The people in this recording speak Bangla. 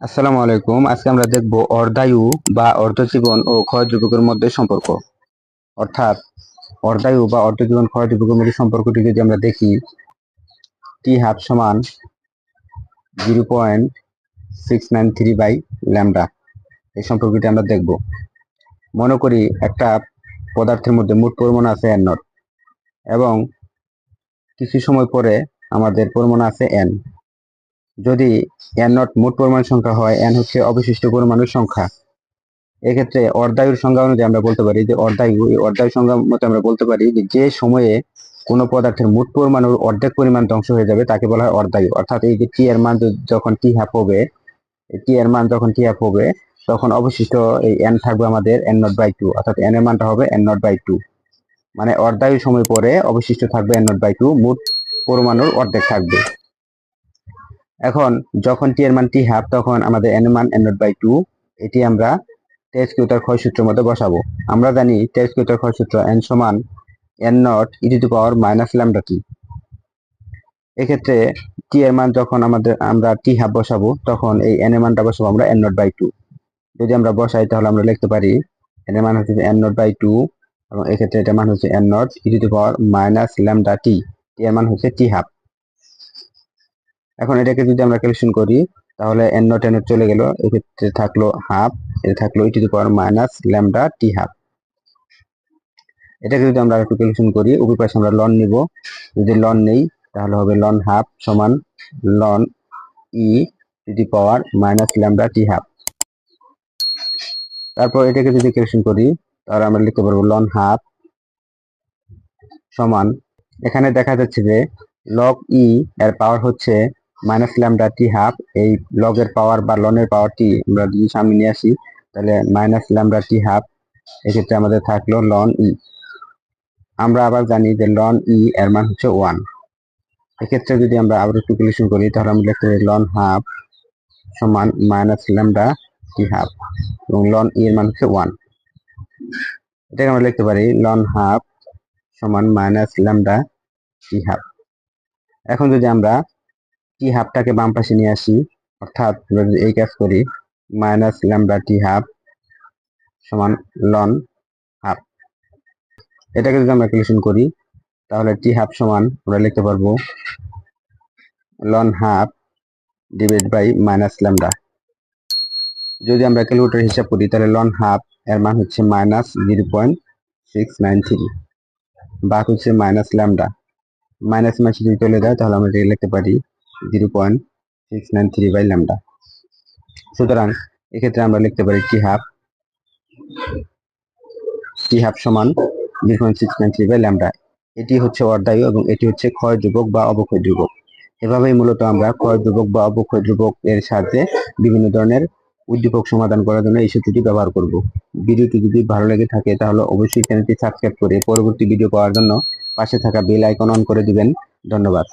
আসসালামু আলাইকুম। আজকে আমরা দেখব অর্ধায়ু বা অর্ধজীবন ও ক্ষয় ধ্রুবকের মধ্যে সম্পর্ক। অর্থাৎ অর্ধায়ু বা অর্ধজীবন ক্ষয় ধ্রুবকের মধ্যে সম্পর্কটি যদি আমরা দেখি, টি হাফ সমান zero point six nine three by lambda. এই সম্পর্কটি আমরা দেখব। মনে করি একটা পদার্থের মধ্যে মোট পরিমাণ আছে এন নট এবং কিছু সময় পরে আমাদের পরিমাণ আছে এন যদি এন নট মোট পরিমাণ সংখ্যা হয় এন হচ্ছে অবশিষ্ট পরমাণুর সংখ্যা। এক্ষেত্রে অর্ধায়ুর সংজ্ঞা অনুযায়ী আমরা বলতে পারি যে অর্ধায়ু, এই অর্ধায়ু সংজ্ঞা মতো আমরা বলতে পারি যে যে সময়ে কোনো পদার্থের মোট পরমাণুর অর্ধেক পরিমাণ ধ্বংস হয়ে যাবে, তাকে বলা হয় অর্ধায়ু। অর্থাৎ এই যে টি এর মান যখন টি হ্যাপ হবে টি এর মান যখন টি হ্যাপ হবে, তখন অবশিষ্ট এই এন থাকবে আমাদের এন নট বাই টু অর্থাৎ এন এর মানটা হবে এন নট বাই টু মানে অর্ধায়ু সময় পরে অবশিষ্ট থাকবে এন নট বাই টু মোট পরমাণুর অর্ধেক থাকবে। এখন যখন টি এর মান টি হাফ তখন আমাদের এন মান এন নট বাই টু এটি আমরা টেস্ট কিউটার ক্ষয় সূত্রের মধ্যে বসাবো। আমরা জানি টেস্ট কিউটার ক্ষয় সূত্র এন সমান N not E to power minus lambda T এক্ষেত্রে টি এর মান যখন আমাদের, আমরা টি হাফ বসাবো, তখন এই এন এর মানটা বসাবো আমরা এন নট বাই টু যদি আমরা বসাই, তাহলে আমরা লিখতে পারি এন এর মান হচ্ছে এন নট বাই টু এবং এক্ষেত্রে এটা মান হচ্ছে N not E to power minus lambda T T এর মান হচ্ছে টি হাফ এখন এটাকে যদি আমরা ক্যালকুলেশন করি, তাহলে এন নট এন চলে গেল। এক্ষেত্রে থাকল হাফ এটা থাকল E to power minus lambda T half এটাকে যদি আমরা একটু ক্যালকুলেশন করি উভয় পাশে আমরা লন নিব। যদি লন নেই, তাহলে হবে লন হাফ সমান ln E to the power minus lambda T half তারপর এটাকে যদি ক্যালকুলেশন করি, তাহলে আমরা লিখতে পারব লন হাফ সমান। এখানে দেখা যাচ্ছে যে লগ ই এর পাওয়ার হচ্ছে মাইনাস ল্যামডা টি হাফ এই লগের পাওয়ার বা লনের পাওয়ারটি আমরা যদি সামনে নিয়ে আসি, তাহলে মাইনাস ল্যামডা টি হাফ এক্ষেত্রে আমাদের থাকল লন ই আমরা আবার জানি যে লন ই এর মান হচ্ছে ওয়ান এক্ষেত্রে যদি আমরা আবার একটু ক্যালকুলেশন করি, তাহলে আমরা লিখতে পারি লন হাফ সমান মাইনাস ল্যামডা টি হাফ এবং লন ই এর মান হচ্ছে ওয়ান এটাকে আমরা লিখতে পারি লন হাফ সমান মাইনাস ল্যামডা টি হাফ এখন যদি আমরা টি হাফটাকে বাম পাশে নিয়ে আসি। অর্থাৎ এই কাজ করি মাইনাস ল্যামডা টি হাফ সমান লন হাফ এটাকে যদি আমরা ক্যালকুলেশন করি, তাহলে টি হাফ সমান আমরা লিখতে পারব loan half divide by minus lambda যদি আমরা ক্যালকুলেটর হিসাব করি, তাহলে লন হাফ এর মান হচ্ছে minus zero point six nine three বা হচ্ছে মাইনাস ল্যামডা মাইনাস মাইনাস যদি চলে যায় তাহলে আমরা এটাকে লিখতে পারি zero point six nine three by lambda সুতরাং এক্ষেত্রে আমরা লিখতে পারি টি হাফ টি হাফ সমান zero point six nine three by lambda এটি হচ্ছে অর্ধায়ু এবং এটি হচ্ছে ক্ষয় ধ্রুবক বা অবক্ষয় ধ্রুবক। এভাবেই মূলত আমরা ক্ষয় ধ্রুবক বা অবক্ষয় ধ্রুবক এর সাথে বিভিন্ন ধরনের উদ্দীপক সমাধান করার জন্য এই সূত্রটি ব্যবহার করব। ভিডিওটি যদি ভালো লেগে থাকে তাহলে অবশ্যই চ্যানেলটি সাবস্ক্রাইব করে পরবর্তী ভিডিও পাওয়ার জন্য পাশে থাকা বেল আইকন অন করে দিবেন। ধন্যবাদ।